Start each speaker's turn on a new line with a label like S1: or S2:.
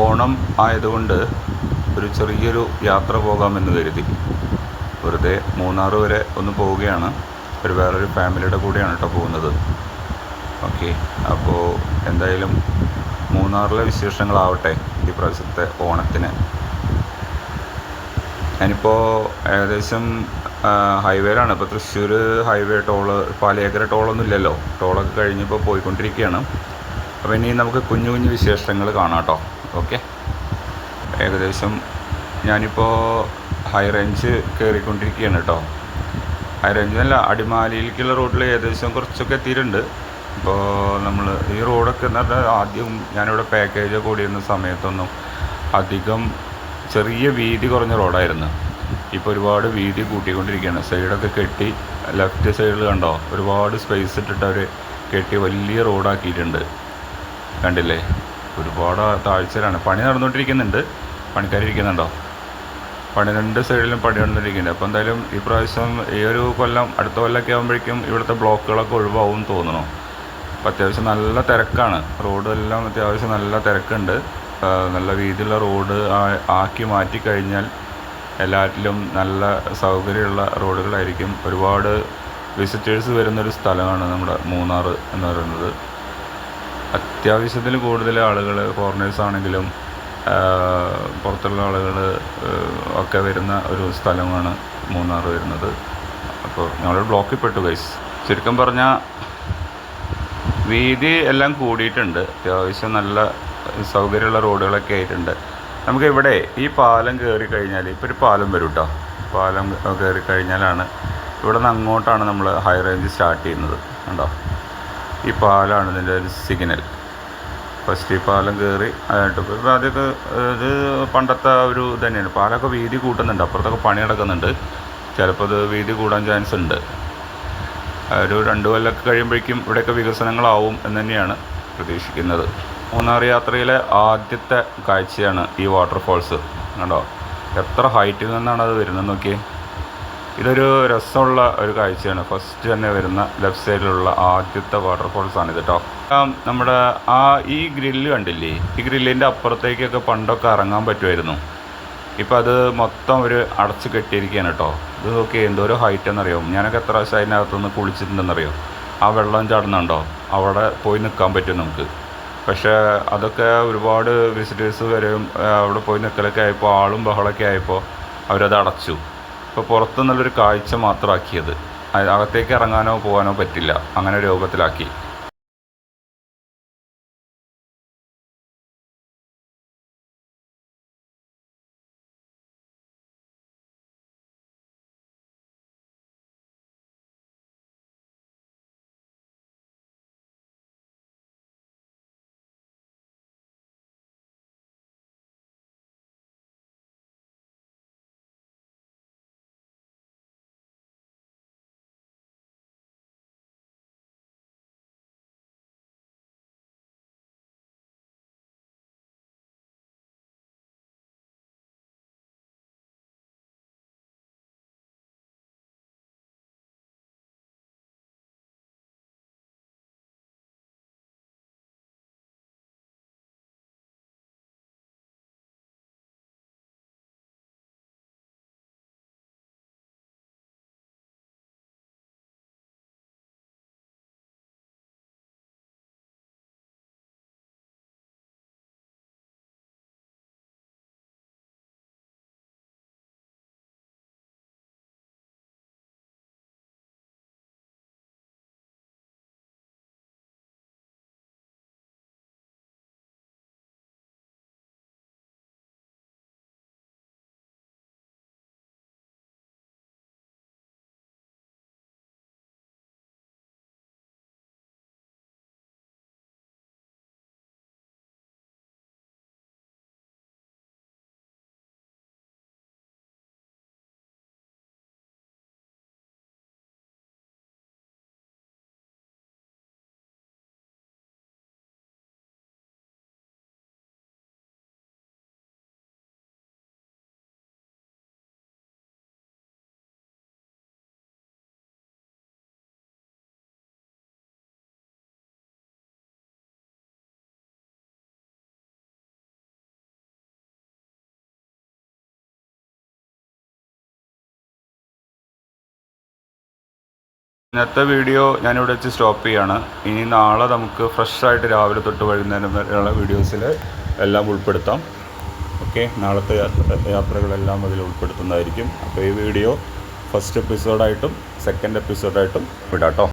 S1: ഓണം ആയതുകൊണ്ട് ഒരു ചെറിയൊരു യാത്ര പോകാമെന്ന് കരുതി. വെറുതെ മൂന്നാർ വരെ ഒന്ന് പോവുകയാണ്. ഒരു വേറൊരു ഫാമിലിയുടെ കൂടെയാണ് കേട്ടോ പോകുന്നത്. ഓക്കെ അപ്പോൾ എന്തായാലും മൂന്നാറിലെ വിശേഷങ്ങളാവട്ടെ ഈ പ്രാവശ്യത്തെ ഓണത്തിന്. ഞാനിപ്പോൾ ഏകദേശം ഹൈവേയിലാണ്. ഇപ്പോൾ തൃശ്ശൂർ ഹൈവേ ടോൾ പാലയേക്കര ടോളൊന്നും ഇല്ലല്ലോ. ടോളൊക്കെ കഴിഞ്ഞിപ്പോൾ പോയിക്കൊണ്ടിരിക്കുകയാണ്. അപ്പോൾ ഇനി നമുക്ക് കുഞ്ഞു കുഞ്ഞു വിശേഷങ്ങൾ കാണാം കേട്ടോ ഓക്കെ. ഏകദേശം ഞാനിപ്പോൾ ഹൈ റേഞ്ച് കയറിക്കൊണ്ടിരിക്കുകയാണ് കേട്ടോ ഹൈ റേഞ്ച് അല്ല അടിമാലിയിലേക്കുള്ള റോഡിൽ ഏകദേശം കുറച്ചൊക്കെ എത്തിയിട്ടുണ്ട്. അപ്പോൾ നമ്മൾ ഈ റോഡൊക്കെ എന്ന് പറഞ്ഞാൽ ആദ്യം ഞാനിവിടെ പാക്കേജ് കൂടിയിരുന്ന സമയത്തൊന്നും അധികം ചെറിയ വീതി കുറഞ്ഞ റോഡായിരുന്നു ഇപ്പോൾ ഒരുപാട് വീതി കൂട്ടിക്കൊണ്ടിരിക്കുകയാണ്. സൈഡൊക്കെ കെട്ടി ലെഫ്റ്റ് സൈഡിൽ കണ്ടോ ഒരുപാട് സ്പേസ് ഇട്ടിട്ട് അവർ കെട്ടി വലിയ റോഡാക്കിയിട്ടുണ്ട് കണ്ടില്ലേ? ഒരുപാട് താഴ്ചയിലാണ്. പണി നടന്നുകൊണ്ടിരിക്കുന്നുണ്ട്. പണിക്കാരിരിക്കുന്നുണ്ടോ? പണി രണ്ട് സൈഡിലും പണി നടന്നിരിക്കുന്നുണ്ട് അപ്പോൾ എന്തായാലും ഈ പ്രാവശ്യം ഈ ഒരു കൊല്ലം അടുത്ത കൊല്ലമൊക്കെ ആകുമ്പോഴേക്കും ഇവിടുത്തെ ബ്ലോക്കുകളൊക്കെ ഒഴിവാകും തോന്നണു അപ്പോൾ അത്യാവശ്യം നല്ല തിരക്കാണ്. റോഡെല്ലാം അത്യാവശ്യം നല്ല തിരക്കുണ്ട്. നല്ല വീതിയുള്ള റോഡ് ആക്കി മാറ്റി കഴിഞ്ഞാൽ എല്ലാറ്റിലും നല്ല സൗകര്യമുള്ള റോഡുകളായിരിക്കും. ഒരുപാട് വിസിറ്റേഴ്സ് വരുന്നൊരു സ്ഥലമാണ് നമ്മുടെ മൂന്നാർ എന്ന് പറയുന്നത്. അത്യാവശ്യത്തിൽ കൂടുതൽ ആളുകൾ ഫോറിനേഴ്സ് ആണെങ്കിലും പുറത്തുള്ള ആളുകൾ ഒക്കെ വരുന്ന ഒരു സ്ഥലമാണ് മൂന്നാർ വരുന്നത്. അപ്പോൾ ഞങ്ങളൊരു ബ്ലോക്കിൽ പെട്ടു ഗൈസ് ചുരുക്കം പറഞ്ഞാൽ വീതി എല്ലാം കൂടിയിട്ടുണ്ട്. അത്യാവശ്യം നല്ല സൗകര്യമുള്ള റോഡുകളൊക്കെ ആയിട്ടുണ്ട്. നമുക്ക് ഇവിടെ ഈ പാലം കയറി കഴിഞ്ഞാൽ ഇപ്പോൾ ഒരു പാലം വരും കേട്ടോ പാലം കയറി കഴിഞ്ഞാലാണ് ഇവിടെ നിന്ന് അങ്ങോട്ടാണ് നമ്മൾ ഹൈ റേഞ്ച് സ്റ്റാർട്ട് ചെയ്യുന്നത്. കണ്ടോ? ഈ പാലാണ് ഇതിന്റെ ഒരു സിഗ്നൽ ഫസ്റ്റ് ഈ പാലം കയറി ആയിട്ട് ഇപ്പോൾ ആദ്യമൊക്കെ ഇത് പണ്ടത്തെ ഒരു തന്നെയാണ്. പാലമൊക്കെ വീതി കൂട്ടുന്നുണ്ട് അപ്പുറത്തൊക്കെ പണി നടക്കുന്നുണ്ട്. ചിലപ്പോൾ ഇത് വീതി കൂടാൻ ചാൻസ് ഉണ്ട്. ഒരു രണ്ട് കൊല്ലമൊക്കെ കഴിയുമ്പോഴേക്കും ഇവിടെയൊക്കെ വികസനങ്ങളാവും എന്ന് തന്നെയാണ് പ്രതീക്ഷിക്കുന്നത്. മൂന്നാർ യാത്രയിലെ ആദ്യത്തെ കാഴ്ചയാണ് ഈ വാട്ടർഫോൾസ് കണ്ടോ? എത്ര ഹൈറ്റിൽ നിന്നാണ് അത് വരുന്നത് നോക്കിയേ? ഇതൊരു രസമുള്ള ഒരു കാഴ്ചയാണ്. ഫസ്റ്റ് തന്നെ വരുന്ന ലെഫ്റ്റ് സൈഡിലുള്ള ആദ്യത്തെ വാട്ടർഫോൾസ് ആണ് ഇത് കേട്ടോ നമ്മുടെ ആ ഈ ഗ്രില്ല് കണ്ടില്ലേ? ഈ ഗ്രില്ലിന്റെ അപ്പുറത്തേക്കൊക്കെ പണ്ടൊക്കെ ഇറങ്ങാൻ പറ്റുമായിരുന്നു. ഇപ്പം അത് മൊത്തം ഒരു അടച്ച് കെട്ടിയിരിക്കുകയാണ് കേട്ടോ ഇത് നോക്കി ഒരു ഹൈറ്റ് എന്നറിയോ? ഞാനൊക്കെ എത്ര പ്രാവശ്യം അതിനകത്തുനിന്ന് കുളിച്ചിട്ടുണ്ടെന്നറിയോ? ആ വെള്ളം ചാടുന്നുണ്ടോ? അവിടെ പോയി നിൽക്കാൻ പറ്റും നമുക്ക്. പക്ഷേ അതൊക്കെ ഒരുപാട് വിസിറ്റേഴ്സ് വരും അവിടെ പോയി നിൽക്കലൊക്കെ ആയപ്പോൾ ആളും ബഹളമൊക്കെ ആയപ്പോൾ അവരത് അടച്ചു. ഇപ്പോൾ പുറത്തു നിന്നുള്ളൊരു കാഴ്ച മാത്രമാക്കിയത്. അകത്തേക്ക് ഇറങ്ങാനോ പോകാനോ പറ്റില്ല. അങ്ങനെ രൂപത്തിലാക്കി. ഇന്നത്തെ വീഡിയോ ഞാനിവിടെ വെച്ച് സ്റ്റോപ്പ് ചെയ്യാണ്. ഇനി നാളെ നമുക്ക് ഫ്രഷ് ആയിട്ട് രാവിലെ തൊട്ട് വൈകുന്നേരം വരെയുള്ള വീഡിയോസിൽ എല്ലാം ഉൾപ്പെടുത്താം. ഓക്കെ നാളത്തെ യാത്രകളെല്ലാം അതിൽ ഉൾപ്പെടുത്തുന്നതായിരിക്കും. അപ്പോൾ ഈ വീഡിയോ ഫസ്റ്റ് എപ്പിസോഡായിട്ടും സെക്കൻഡ് എപ്പിസോഡായിട്ടും വിടാം കേട്ടോ